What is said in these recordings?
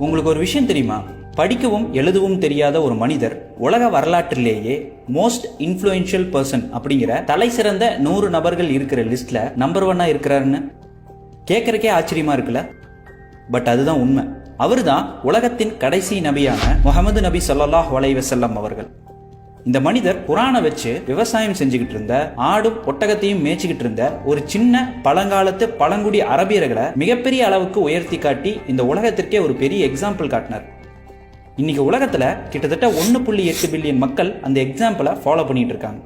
உங்களுக்கு ஒரு விஷயம் தெரியுமா? படிக்கவும் எழுதவும் தெரியாத ஒரு மனிதர் உலக வரலாற்றிலேயே மோஸ்ட் இன்ஃப்ளூயன்ஷியல் பர்சன் அப்படிங்கிற தலை சிறந்த நூறு நபர்கள் இருக்கிற லிஸ்ட்ல நம்பர் ஒன்னா இருக்கிறாருன்னு? கேட்கறக்கே ஆச்சரியமா இருக்குல்ல? பட் அதுதான் உண்மை. அவர்தான் உலகத்தின் கடைசி நபியான முகமது நபி சொல்லாஹ் வலைவசல்லம் அவர்கள். இந்த மனிதர் குரானை வச்சு விவசாயம் செஞ்சுக்கிட்டு இருந்த ஆடும் ஒட்டகத்தையும் மேய்ச்சிக்கிட்டு இருந்த ஒரு சின்ன பழங்காலத்து பழங்குடி அரபியர்களை மிகப்பெரிய அளவுக்கு உயர்த்தி காட்டி இந்த உலகத்திற்கே ஒரு பெரிய எக்ஸாம்பிள் காட்டினார். இன்னைக்கு உலகத்துல கிட்டத்தட்ட ஒன்று புள்ளி எட்டு பில்லியன் மக்கள் அந்த எக்ஸாம்பிளை ஃபாலோ பண்ணிட்டு இருக்காங்க.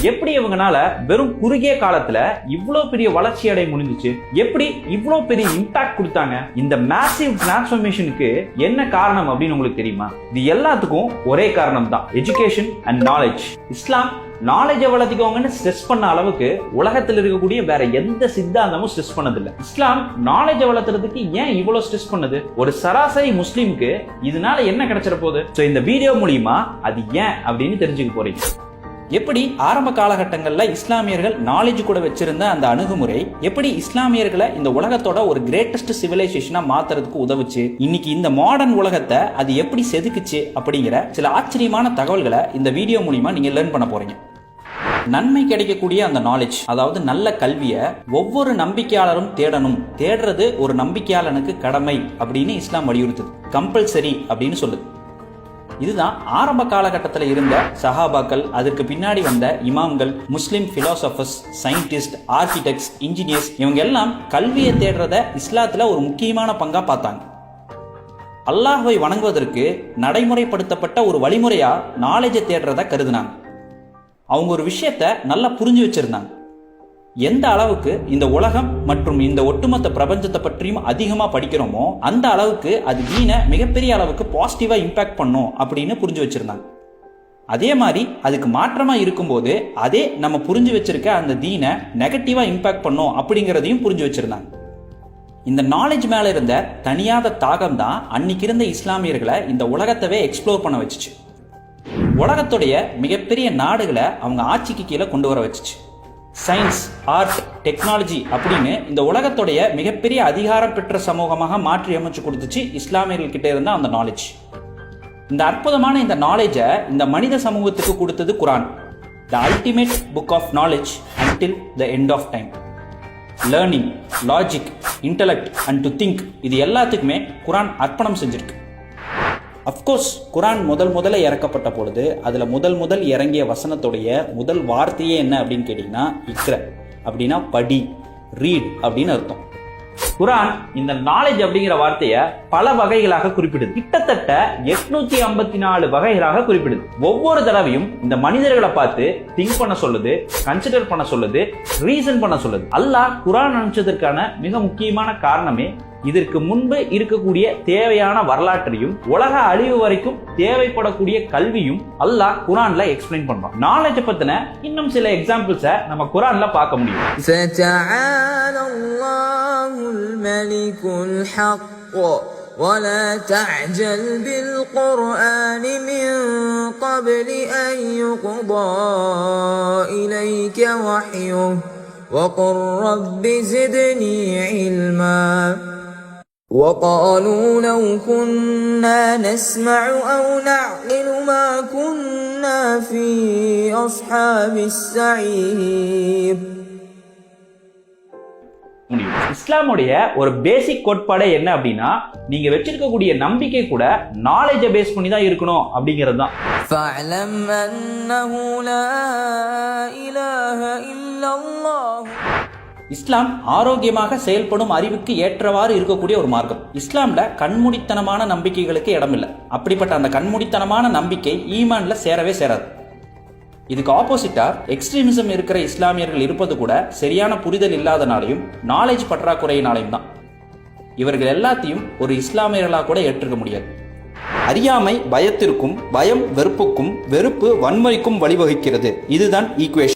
எப்படி இவங்கனால வெறும் குறுகிய காலத்துல இவ்ளோ பெரிய வளர்ச்சி அடைய முடிஞ்சுச்சு? எப்படி இவ்ளோ பெரிய இம்பாக்ட் கொடுத்தாங்க? இந்த மேசிவ் டிரான்ஸ்ஃபர்மேஷனுக்கு என்ன காரணம் அப்படின்னு உங்களுக்கு தெரியுமா? இது எல்லாத்துக்கும் ஒரே காரணம் தான் எஜுகேஷன் அண்ட் நாலேஜ் இஸ்லாம் நாலேஜை வளர்த்திக்கோங்கன்னு ஸ்ட்ரெஸ் பண்ண அளவுக்கு உலகத்தில் இருக்கக்கூடிய வேற எந்த சித்தாந்தமும் ஸ்ட்ரெஸ் பண்ணதில்லை. இஸ்லாம் நாலேஜை வளர்த்துறதுக்கு ஏன் இவ்வளவு ஸ்ட்ரெஸ் பண்ணுது? ஒரு சராசரி முஸ்லீமுக்கு இதனால என்ன கிடைச்சிட போகுது? ஸோ இந்த வீடியோ மூலியமா அது ஏன் அப்படின்னு தெரிஞ்சுக்க போறீங்க. எப்படி ஆரம்ப காலகட்டங்களில் இஸ்லாமியர்கள் நாலேஜ் கூட வச்சிருந்த அந்த அணுகுமுறை எப்படி இஸ்லாமியர்களை இந்த உலகத்தோட ஒரு கிரேட்டஸ்ட் சிவிலைசேஷனா மாத்துறதுக்கு உதவுச்சு இன்னைக்கு இந்த மாடர்ன் உலகத்தை அது எப்படி செதுக்குச்சு அப்படிங்கிற சில ஆச்சரியமான தகவல்களை இந்த வீடியோ மூலியமா நீங்க லேர்ன் பண்ண போறீங்க. நன்மை கிடைக்கக்கூடிய அந்த நாலேஜ் அதாவது நல்ல கல்வியை ஒவ்வொரு நம்பிக்கையாளரும் தேடணும். தேடுறது ஒரு நம்பிக்கையாளனுக்கு கடமை அப்படின்னு இஸ்லாம் வலியுறுத்துது. கம்பல்சரி அப்படின்னு சொல்லுது. இதுதான் ஆரம்ப காலகட்டத்தில் இருந்த சஹாபாக்கள் அதற்கு பின்னாடி வந்த இமாம்கள் Muslim philosophers scientist architects engineers இவங்க எல்லாம் கல்வியை தேடுறத இஸ்லாத்தில் ஒரு முக்கியமான பங்காக பார்த்தாங்க. அல்லாஹுவை வணங்குவதற்கு நடைமுறைப்படுத்தப்பட்ட ஒரு வழிமுறையா நாலேஜை தேடுறத கருதுனாங்க. அவங்க ஒரு விஷயத்த நல்லா புரிஞ்சு வச்சிருந்தாங்க. எந்த அளவுக்கு இந்த உலகம் மற்றும் இந்த ஒட்டுமொத்த பிரபஞ்சத்தை பற்றியும் அதிகமாக படிக்கிறோமோ அந்த அளவுக்கு அது தீனை மிகப்பெரிய அளவுக்கு பாசிட்டிவாக இம்பேக்ட் பண்ணும் அப்படின்னு புரிஞ்சு வச்சுருந்தாங்க. அதே மாதிரி அதுக்கு மாற்றமாக இருக்கும்போது அதே நம்ம புரிஞ்சு வச்சிருக்க அந்த தீனை நெகட்டிவாக இம்பேக்ட் பண்ணும் அப்படிங்கிறதையும் புரிஞ்சு வச்சிருந்தாங்க. இந்த நாலேஜ் மேலே இருந்த தனியாத தாகம் தான் அன்னைக்கு இருந்த இஸ்லாமியர்களை இந்த உலகத்தவே எக்ஸ்ப்ளோர் பண்ண வச்சுச்சு. உலகத்துடைய மிகப்பெரிய நாடுகளை அவங்க ஆட்சிக்கு கீழே கொண்டு வர வச்சுச்சு. சயின்ஸ் ஆர்ட் டெக்னாலஜி அப்படின்னு இந்த உலகத்துடைய மிகப்பெரிய அதிகாரம் பெற்ற சமூகமாக மாற்றி அமைச்சு கொடுத்துச்சு இஸ்லாமியர்கள் கிட்டே இருந்த அந்த நாலேஜ் இந்த அற்புதமான இந்த நாலேஜை இந்த மனித சமூகத்துக்கு கொடுத்தது குரான். The ultimate book of knowledge until the end of time learning logic intellect and to think இது எல்லாத்துக்குமே குரான் அர்ப்பணம் செஞ்சிருக்கு. அஃப்கோர்ஸ் குரான் முதல் முதல்ல இறக்கப்பட்ட பொழுது அதில் முதல் முதல் இறங்கிய வசனத்துடைய முதல் வார்த்தையே என்ன அப்படின்னு கேட்டிங்கன்னா இக்ர. அப்படின்னா படி ரீட் அப்படின்னு அர்த்தம். குரான் இந்த நாலேஜ் அப்படிங்கிற வார்த்தையை பல வகைகளாக குறிப்பிடுது. கிட்டத்தட்ட எட்நூத்தி ஐம்பத்தி நாலு வகைகளாக குறிப்பிடுது. ஒவ்வொரு தடவையும் இந்த மனிதர்களை பார்த்து திங்க் பண்ண சொல்லுது கன்சிடர் பண்ண சொல்லுது ரீசன் பண்ண சொல்லுது. அல்லாஹ் குரான் அனுப்பிச்சதற்கான மிக முக்கியமான காரணமே இதற்கு முன்பு இருக்கக்கூடிய தேவையான வரலாற்றையும் உலக அழிவு வரைக்கும் தேவைப்படக்கூடிய கல்வியும் அல்லாஹ் குரான்ல எக்ஸ்பிளைன் பண்றான் நாலேஜ் பத்தின இன்னும் சில எக்ஸாம்பிள்ஸை நம்ம குரான்ல பார்க்க முடியும் فتعالى الله الملك الحق ولا تعجل بالقرآن من قبل أن يقضى إليك وحيه وقل رب زدني علما وقالوا لو كنا نسمع أو نعقل ما كنا في أصحاب السعير முடியும் இஸ்லாமுடைய ஒரு பேசிக் கோட்பாடே என்ன அப்படின்னா நீங்க வச்சிருக்கக்கூடிய நம்பிக்கை கூட நாலேஜை பேஸ் பண்ணி தான் இருக்கணும் அப்படிங்கிறது தான் فاعلم أنه لا إله إلا الله இஸ்லாம் ஆரோக்கியமாக செயல்படும் அறிவுக்கு ஏற்றவாறு இருக்கக்கூடிய ஒரு மார்க்கம். இஸ்லாம்ல கண்மூடித்தனமான நம்பிக்கைகளுக்கு இடமில்லை. அப்படிப்பட்ட அந்த கண்மூடித்தனமான நம்பிக்கை ஈமான்ல சேரவே சேராது. இதுக்கு ஆப்போசிட்டா எக்ஸ்ட்ரீமிசம் இருக்கிற இஸ்லாமியர்கள் இருப்பது கூட சரியான புரிதல் இல்லாதனாலையும் நாலேஜ் பற்றாக்குறையினாலையும் தான். இவர்கள் எல்லாத்தையும் ஒரு இஸ்லாமியர்களாக கூட ஏற்றுக்க முடியாது. அறியாமை பயத்திற்கும் பயம் வெறுப்புக்கும் வெறுப்பு வன்முறைக்கும் வழிவகுக்கிறது. இதுதான் ஈக்குவேஷன்